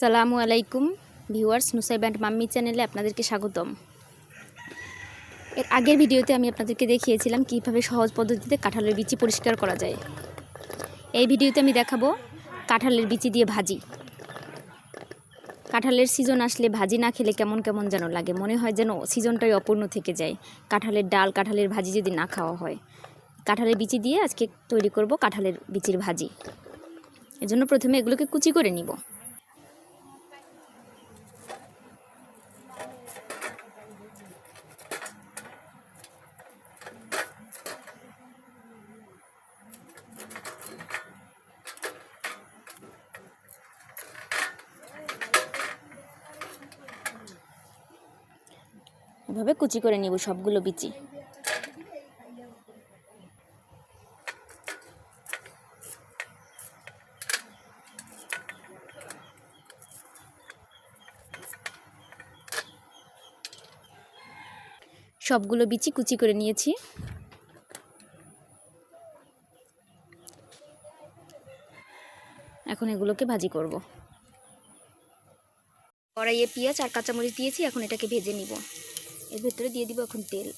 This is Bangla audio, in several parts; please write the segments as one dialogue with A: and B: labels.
A: সালামু আলাইকুম ভিউয়ার্স, নুসাই ব্যান্ড মাম্মি চ্যানেলে আপনাদেরকে স্বাগতম। এর আগের ভিডিওতে আমি আপনাদেরকে দেখিয়েছিলাম কীভাবে সহজ পদ্ধতিতে কাঁঠালের বিচি পরিষ্কার করা যায়। এই ভিডিওতে আমি দেখাবো কাঁঠালের বিচি দিয়ে ভাজি। কাঁঠালের সিজন আসলে ভাজি না খেলে কেমন কেমন যেন লাগে। মনে হয় যেন সিজনটাই অপূর্ণ থেকে যায়। কাঁঠালের ডাল, কাঁঠালের ভাজি যদি না খাওয়া হয়। কাঁঠালের বিচি দিয়ে আজকে তৈরি করব কাঁঠালের বিচির ভাজি। এজন্য প্রথমে এগুলোকে কুচি করে নিব। এভাবে কুচি করে নিব সবগুলো বিচি। সবগুলো বিচি কুচি করে নিয়েছি। এখন এগুলোকে ভাজি করব। কড়াইয়ে পেঁয়াজ আর কাঁচামরিচ দিয়েছি, এখন এটাকে ভেজে নিব। এর ভেতরে দিয়ে দিব এখন তেল।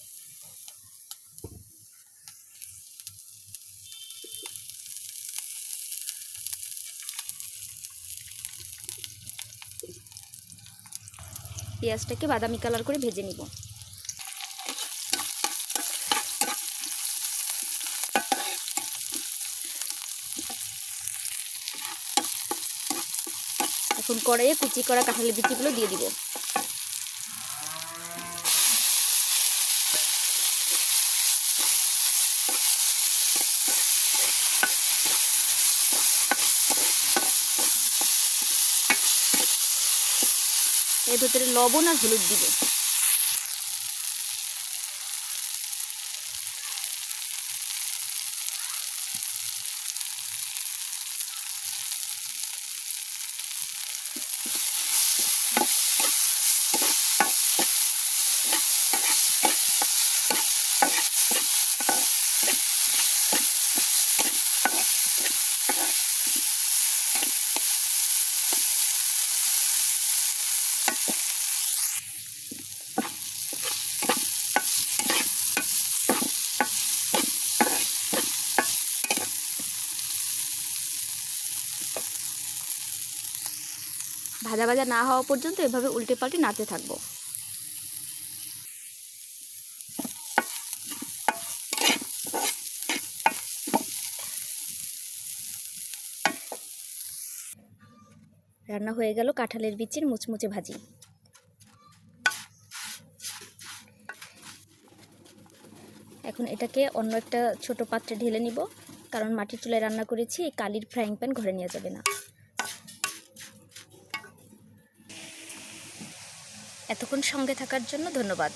A: পেঁয়াজটাকে বাদামি কালার করে ভেজে নিব। এখন কড়াইয়ে কুচি করা কাঁঠালের বিচিগুলো দিয়ে দিব। এর ভেতরে লবণ আর হলুদ দিব। ভাজা ভাজা না হওয়া পর্যন্ত এভাবে উল্টে পাল্টে নাড়তে থাকব। রান্না হয়ে গেল কাঁঠালের বিচির মুচমুচে ভাজি। এখন এটাকে অন্য একটা ছোট পাত্রে ঢেলে নিব, কারণ মাটির চুলায় রান্না করেছি কালির ফ্রাইং প্যান ঘরে নিয়ে যাবে না। এতক্ষণ সঙ্গে থাকার জন্য ধন্যবাদ।